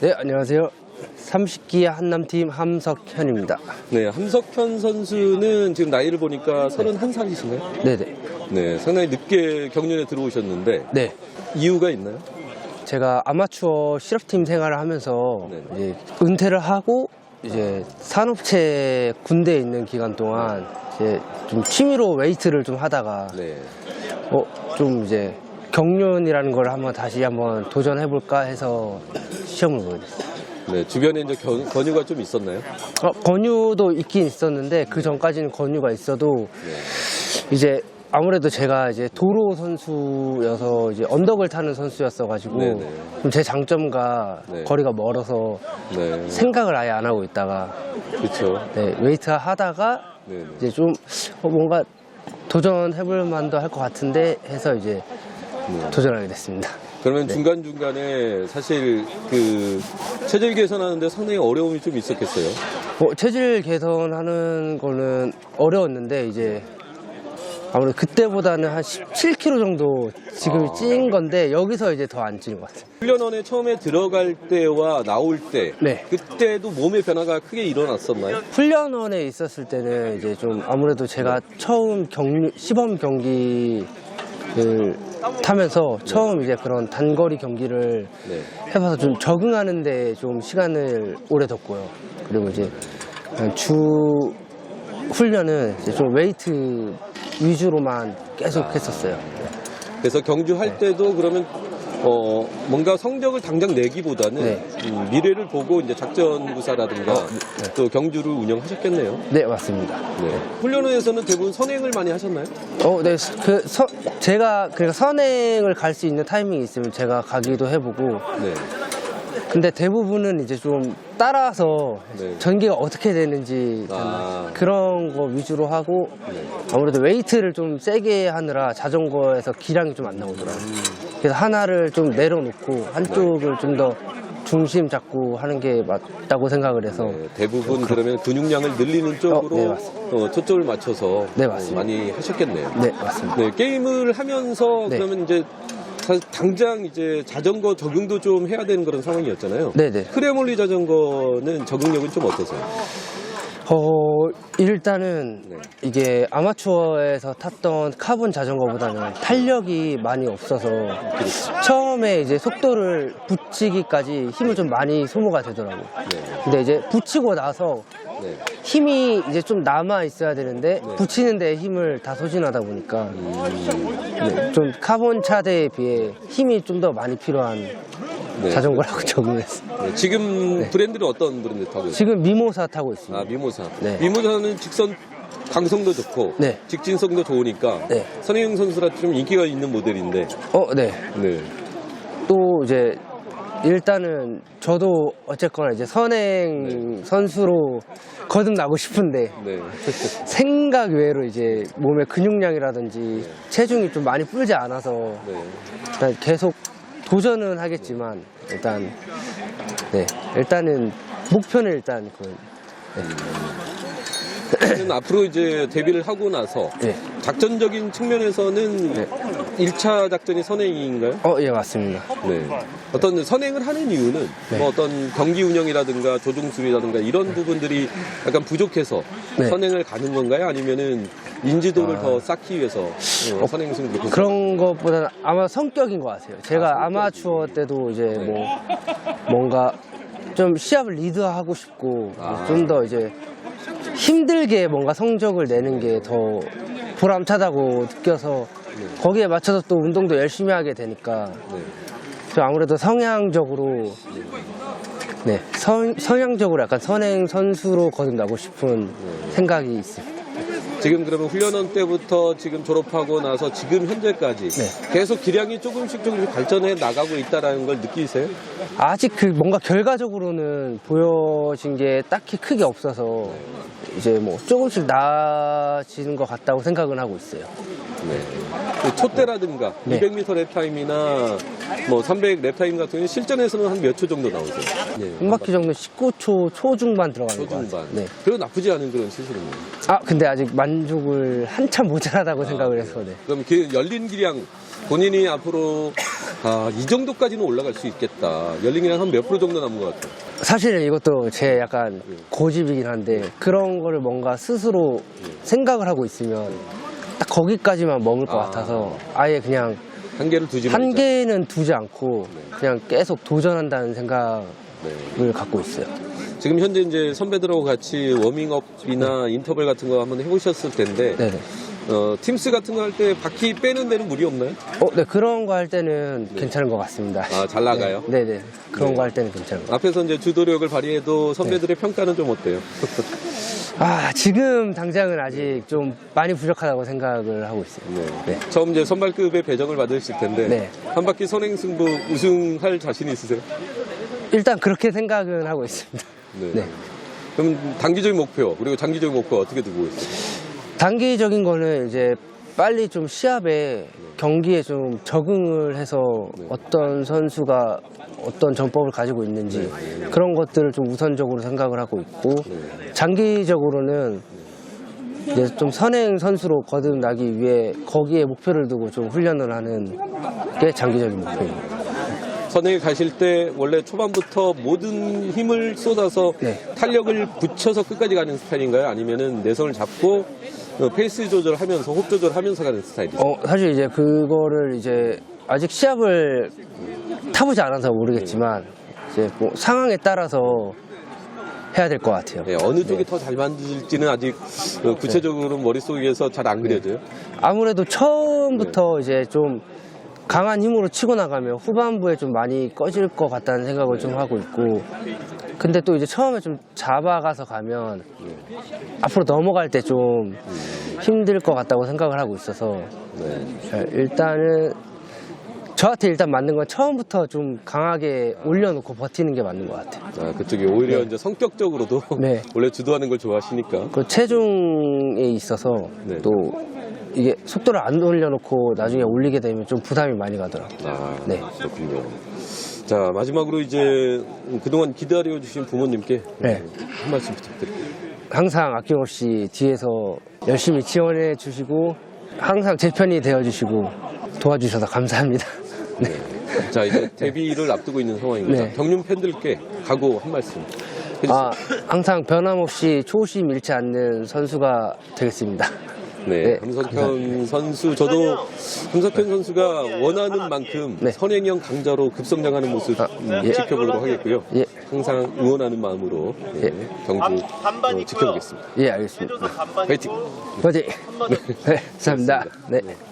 네, 안녕하세요. 30기 한남팀 함석현입니다. 네, 함석현 선수는 지금 나이를 보니까 31살이신가요? 네네. 네, 상당히 늦게 경륜에 들어오셨는데 네. 이유가 있나요? 제가 아마추어 실업팀 생활을 하면서 네. 이제 은퇴를 하고 이제 산업체 군대에 있는 기간 동안 이제 좀 취미로 웨이트를 좀 하다가 네. 어, 좀 이제 경륜이라는 걸 한번 다시 한번 도전해볼까 해서 시험을 보게 됐어요. 네, 주변에 이제 견, 권유가 좀 있었나요? 어, 권유도 있긴 있었는데 그 전까지는 권유가 있어도 네. 이제 아무래도 제가 이제 도로 선수여서 이제 언덕을 타는 선수였어 가지고 네네. 좀제 장점과 네. 거리가 멀어서 네. 생각을 아예 안 하고 있다가 그렇죠. 네, 웨이트 하다가 네. 네. 이제 좀 어, 뭔가 도전해볼 만도 할 것 같은데 해서 이제 네. 도전하게 됐습니다. 그러면 중간중간에 사실 그 체질 개선하는데 상당히 어려움이 좀 있었겠어요. 어, 체질 개선하는 거는 어려웠는데 이제 아무래도 그때보다는 한 17kg 정도 지금 아. 찐 건데 여기서 이제 더안찐것 같아요. 훈련원에 처음에 들어갈 때와 나올 때 네. 그때도 몸의 변화가 크게 일어났었나요? 훈련원에 있었을 때는 이제 좀 아무래도 제가 처음 경유, 시범 경기 를 타면서 처음 이제 그런 단거리 경기를 네. 해봐서 좀 적응하는데 좀 시간을 오래 뒀고요. 그리고 이제 주 훈련은 이제 좀 웨이트 위주로만 계속 했었어요. 그래서 경주 할 때도 그러면 어 뭔가 성적을 당장 내기보다는 네. 음, 미래를 보고 이제 작전 구사라든가 네. 또 경주를 운영하셨겠네요. 네, 맞습니다. 네. 훈련원에서는 대부분 선행을 많이 하셨나요? 어, 네, 그, 서, 제가, 그 선행을 갈 수 있는 타이밍이 있으면 제가 가기도 해보고, 네. 근데 대부분은 이제 좀 따라서 네. 전기가 어떻게 되는지 아. 그런 거 위주로 하고 네. 아무래도 웨이트를 좀 세게 하느라 자전거에서 기량이 좀 안 나오더라고요. 그래서 하나를 좀 내려놓고 한쪽을 좀 더 중심 잡고 하는 게 맞다고 생각을 해서 네, 대부분 그러면 근육량을 늘리는 쪽으로 네, 맞습니다. 어, 초점을 맞춰서 네, 어, 맞습니다. 많이 하셨겠네요. 네, 맞습니다. 네, 게임을 하면서 네. 그러면 이제 사실 당장 이제 자전거 적용도 좀 해야 되는 그런 상황이었잖아요. 네네. 크레몰리 자전거는 적응력은 좀 어떠세요? 어, 일단은 네. 이게 아마추어에서 탔던 카본 자전거보다는 탄력이 많이 없어서 처음에 이제 속도를 붙이기까지 힘을 좀 많이 소모가 되더라고요. 네. 근데 이제 붙이고 나서 네. 힘이 이제 좀 남아 있어야 되는데 네. 붙이는 데 힘을 다 소진하다 보니까 음, 네, 좀 카본 차대에 비해 힘이 좀 더 많이 필요한 네. 자전거라고 적응했어요. 네, 지금 브랜드는 어떤 브랜드 타고 있어요? 지금 미모사 타고 있습니다. 아, 미모사. 네. 미모사는 직선 강성도 좋고 네. 직진성도 좋으니까 네. 선혜영 선수라 좀 인기가 있는 모델인데. 어, 네. 네. 또 이제 일단은 저도 어쨌거나 이제 선행 선수로 거듭나고 싶은데 네. 생각 외로 이제 몸의 근육량이라든지 체중이 좀 많이 불지 않아서 네. 일단 계속 도전은 하겠지만 일단 네 일단은 목표는 일단 그 저는 앞으로 이제 데뷔를 하고 나서 네. 작전적인 측면에서는 네. 1차 작전이 선행인가요? 어, 예, 맞습니다. 네. 어떤 선행을 하는 이유는 네. 뭐 어떤 경기 운영이라든가 조종 수리라든가 이런 부분들이 약간 부족해서 네. 선행을 가는 건가요? 아니면은 인지도를 아. 더 쌓기 위해서 어, 선행 승부를 그 그런 것보다는 아마 성격인 것 같아요. 제가 아, 아, 마추어 때도 이제 네. 뭐 뭔가 좀 시합을 리드하고 싶고 아. 좀더 이제 힘들게 뭔가 성적을 내는 게 더 보람차다고 느껴서 거기에 맞춰서 또 운동도 열심히 하게 되니까 네. 좀 아무래도 성향적으로 네 성, 성향적으로 약간 선행 선수로 거듭나고 싶은 생각이 있습니다. 지금 그러면 훈련원 때부터 지금 졸업하고 나서 지금 현재까지 네. 계속 기량이 조금씩 조금씩 발전해 나가고 있다라는 걸 느끼세요? 아직 그 뭔가 결과적으로는 보여진 게 딱히 크게 없어서 이제 뭐 조금씩 나아지는 것 같다고 생각은 하고 있어요. 네. 그 촛대라든가 네. 200m 랩타임이나 뭐 300 랩타임 같은 경우는 실전에서는 한 몇 초 정도 나오세요? 네. 한 바퀴 정도 19초 초중반 들어가는 것 초중반. 같아요. 네. 그리고 나쁘지 않은 그런 시술이네요. 아 근데 아직 만족을 한참 모자라다고 생각을 해서 네. 그럼 그 열린 기량 본인이 앞으로 아, 이 정도까지는 올라갈 수 있겠다. 열링이랑 한몇 프로 정도 남은 것 같아요. 사실은 이것도 제 약간 고집이긴 한데 그런 거를 뭔가 스스로 생각을 하고 있으면 딱 거기까지만 머물 것 아. 같아서 아예 그냥 한계를 두지 말자. 한계는 두지 않고 그냥 계속 도전한다는 생각을 네. 갖고 있어요. 지금 현재 이제 선배들하고 같이 워밍업이나 인터벌 같은 거 한번 해보셨을 텐데 네네. 어, 팀스 같은 거 할 때 바퀴 빼는 데는 무리 없나요? 어, 네 그런 거 할 때는 괜찮은 것 같습니다. 아, 잘 나가요? 네, 네. 그런 네. 거 할 때는 괜찮은 것 같아요. 앞에서 이제 주도력을 발휘해도 선배들의 네. 평가는 좀 어때요? 아, 지금 당장은 아직 좀 많이 부족하다고 생각을 하고 있어요. 네. 네. 처음 이제 선발급의 배정을 받으실 텐데 네. 한 바퀴 선행 승부 우승할 자신 있으세요? 일단 그렇게 생각은 하고 있습니다. 네. 그럼 단기적인 목표 그리고 장기적인 목표 어떻게 두고 있어요? 단기적인 거는 이제 빨리 좀 시합에 경기에 좀 적응을 해서 네. 어떤 선수가 어떤 전법을 가지고 있는지 네. 그런 것들을 좀 우선적으로 생각을 하고 있고 장기적으로는 이제 좀 선행 선수로 거듭나기 위해 거기에 목표를 두고 좀 훈련을 하는 게 장기적인 목표입니다. 선행에 가실 때 원래 초반부터 모든 힘을 쏟아서 네. 탄력을 붙여서 끝까지 가는 스타일인가요? 아니면은 내성을 잡고 어, 페이스 조절하면서 호흡 조절하면서 가는 스타일이세요? 어, 사실 이제 그거를 이제 아직 시합을 타보지 않아서 모르겠지만 이제 뭐 상황에 따라서 해야 될 것 같아요. 네, 어느 쪽이 더 잘 만들지는 아직 어, 구체적으로 머릿속에서 잘 안 그려져요. 아무래도 처음부터 이제 좀 강한 힘으로 치고 나가면 후반부에 좀 많이 꺼질 것 같다는 생각을 좀 하고 있고 근데 또 이제 처음에 좀 잡아가서 가면 앞으로 넘어갈 때 좀 힘들 것 같다고 생각을 하고 있어서 네. 자, 일단은 저한테 일단 맞는 건 처음부터 좀 강하게 올려놓고 버티는 게 맞는 것 같아요. 아, 그쪽이 오히려 이제 성격적으로도 네. 원래 주도하는 걸 좋아하시니까. 그 체중에 있어서 네. 또 속도를 안 올려놓고 나중에 올리게 되면 좀 부담이 많이 가더라고요. 아, 네. 그렇군요. 자, 마지막으로 이제 그동안 기다려주신 부모님께 네. 한 말씀 부탁드립니다. 항상 아낌없이 뒤에서 열심히 지원해 주시고 항상 제 편이 되어 주시고 도와주셔서 감사합니다. 네. 자, 이제 데뷔를 앞두고 있는 상황입니다. 네. 경륜 팬들께 각오 한 말씀. 해주세요. 아, 항상 변함없이 초심 잃지 않는 선수가 되겠습니다. 네, 네, 함석현 선수 저도 함석현 선수가 원하는 만큼 네. 선행형 강자로 급성장하는 모습 아, 음, 예. 지켜보도록 하겠고요. 예. 항상 응원하는 마음으로 네, 예. 경주 어. 지켜보겠습니다. 예, 알겠습니다. 반반 파이팅! 화이팅! 네, 감사합니다. 네.